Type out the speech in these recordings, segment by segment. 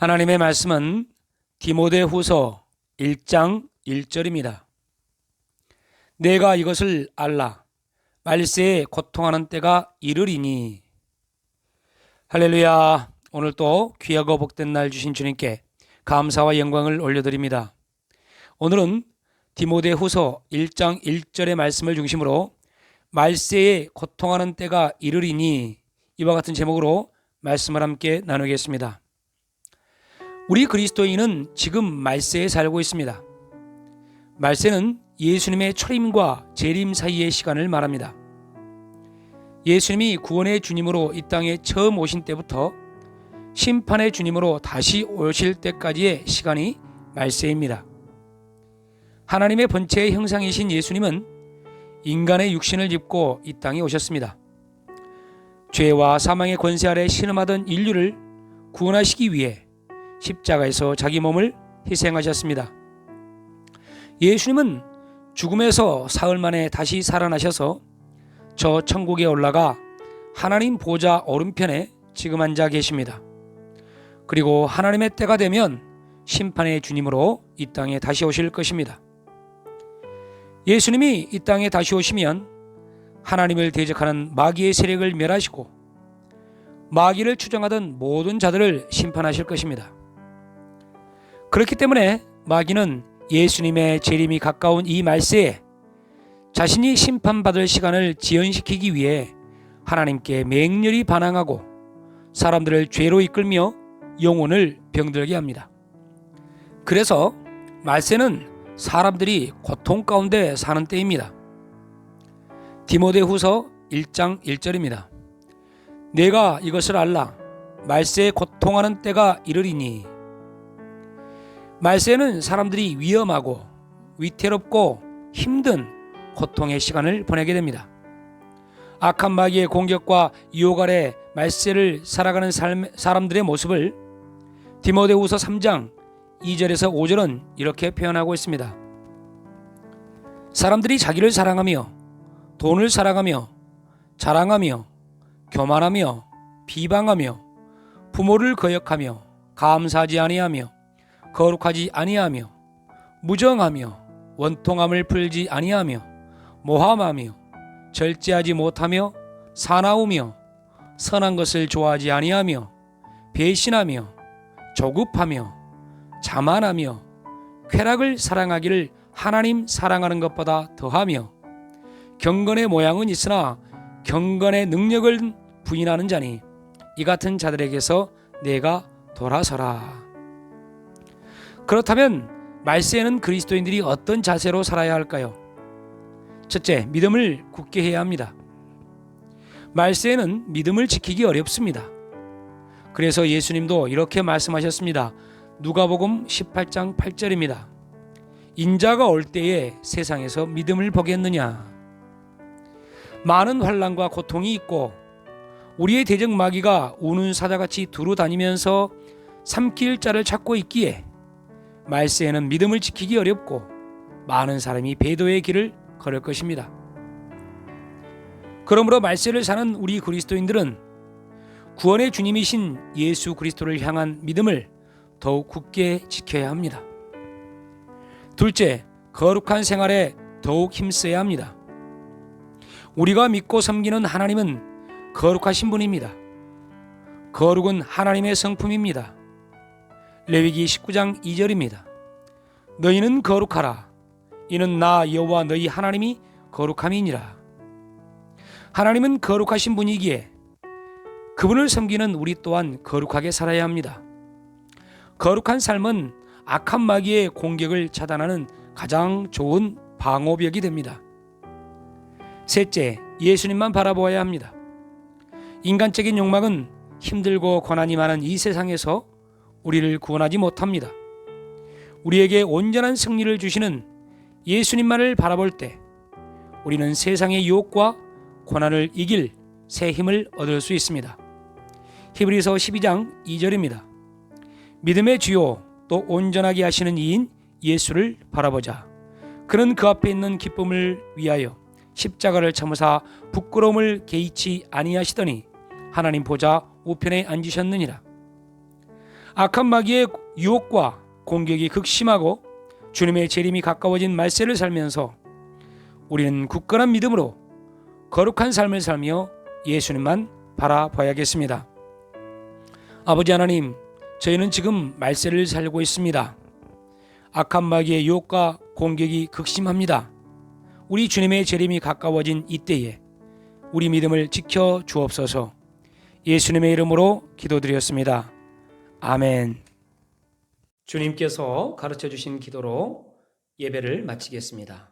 하나님의 말씀은 디모데 후서 1장 1절입니다. 내가 이것을 알라. 말세에 고통하는 때가 이르리니. 할렐루야. 오늘 또 귀하고 복된 날 주신 주님께 감사와 영광을 올려드립니다. 오늘은 디모데 후서 1장 1절의 말씀을 중심으로 말세에 고통하는 때가 이르리니 이와 같은 제목으로 말씀을 함께 나누겠습니다. 우리 그리스도인은 지금 말세에 살고 있습니다. 말세는 예수님의 초림과 재림 사이의 시간을 말합니다. 예수님이 구원의 주님으로 이 땅에 처음 오신 때부터 심판의 주님으로 다시 오실 때까지의 시간이 말세입니다. 하나님의 본체의 형상이신 예수님은 인간의 육신을 입고 이 땅에 오셨습니다. 죄와 사망의 권세 아래 신음하던 인류를 구원하시기 위해 십자가에서 자기 몸을 희생하셨습니다. 예수님은 죽음에서 사흘 만에 다시 살아나셔서 저 천국에 올라가 하나님 보좌 오른편에 지금 앉아 계십니다. 그리고 하나님의 때가 되면 심판의 주님으로 이 땅에 다시 오실 것입니다. 예수님이 이 땅에 다시 오시면 하나님을 대적하는 마귀의 세력을 멸하시고 마귀를 추정하던 모든 자들을 심판하실 것입니다. 그렇기 때문에 마귀는 예수님의 재림이 가까운 이 말세에 자신이 심판받을 시간을 지연시키기 위해 하나님께 맹렬히 반항하고 사람들을 죄로 이끌며 영혼을 병들게 합니다. 그래서 말세는 사람들이 고통 가운데 사는 때입니다. 디모데 후서 1장 1절입니다. 내가 이것을 알라 말세에 고통하는 때가 이르리니 말세는 사람들이 위험하고 위태롭고 힘든 고통의 시간을 보내게 됩니다. 악한 마귀의 공격과 유혹 아래 말세를 살아가는 삶, 사람들의 모습을 디모데후서 3장 2절에서 5절은 이렇게 표현하고 있습니다. 사람들이 자기를 사랑하며 돈을 사랑하며 자랑하며 교만하며 비방하며 부모를 거역하며 감사하지 아니하며 거룩하지 아니하며 무정하며 원통함을 풀지 아니하며 모함하며 절제하지 못하며 사나우며 선한 것을 좋아하지 아니하며 배신하며 조급하며 자만하며 쾌락을 사랑하기를 하나님 사랑하는 것보다 더하며 경건의 모양은 있으나 경건의 능력을 부인하는 자니 이 같은 자들에게서 내가 돌아서라. 그렇다면 말세에는 그리스도인들이 어떤 자세로 살아야 할까요? 첫째, 믿음을 굳게 해야 합니다. 말세에는 믿음을 지키기 어렵습니다. 그래서 예수님도 이렇게 말씀하셨습니다. 누가복음 18장 8절입니다. 인자가 올 때에 세상에서 믿음을 보겠느냐? 많은 환란과 고통이 있고 우리의 대적 마귀가 우는 사자같이 두루 다니면서 삼킬 자를 찾고 있기에 말세에는 믿음을 지키기 어렵고 많은 사람이 배도의 길을 걸을 것입니다. 그러므로 말세를 사는 우리 그리스도인들은 구원의 주님이신 예수 그리스도를 향한 믿음을 더욱 굳게 지켜야 합니다. 둘째, 거룩한 생활에 더욱 힘써야 합니다. 우리가 믿고 섬기는 하나님은 거룩하신 분입니다. 거룩은 하나님의 성품입니다. 레위기 19장 2절입니다. 너희는 거룩하라. 이는 나 여호와 너희 하나님이 거룩함이니라. 하나님은 거룩하신 분이기에 그분을 섬기는 우리 또한 거룩하게 살아야 합니다. 거룩한 삶은 악한 마귀의 공격을 차단하는 가장 좋은 방어벽이 됩니다. 셋째, 예수님만 바라보아야 합니다. 인간적인 욕망은 힘들고 고난이 많은 이 세상에서 우리를 구원하지 못합니다. 우리에게 온전한 승리를 주시는 예수님만을 바라볼 때 우리는 세상의 유혹과 고난을 이길 새 힘을 얻을 수 있습니다. 히브리서 12장 2절입니다. 믿음의 주요 또 온전하게 하시는 이인 예수를 바라보자. 그는 그 앞에 있는 기쁨을 위하여 십자가를 참으사 부끄러움을 개의치 아니하시더니 하나님 보좌 우편에 앉으셨느니라. 악한 마귀의 유혹과 공격이 극심하고 주님의 재림이 가까워진 말세를 살면서 우리는 굳건한 믿음으로 거룩한 삶을 살며 예수님만 바라봐야겠습니다. 아버지 하나님, 저희는 지금 말세를 살고 있습니다. 악한 마귀의 유혹과 공격이 극심합니다. 우리 주님의 재림이 가까워진 이때에 우리 믿음을 지켜 주옵소서. 예수님의 이름으로 기도드렸습니다. 아멘. 주님께서 가르쳐 주신 기도로 예배를 마치겠습니다.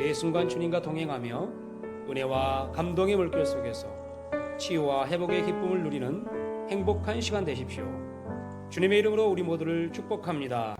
매 순간 주님과 동행하며 은혜와 감동의 물결 속에서 치유와 회복의 기쁨을 누리는 행복한 시간 되십시오. 주님의 이름으로 우리 모두를 축복합니다.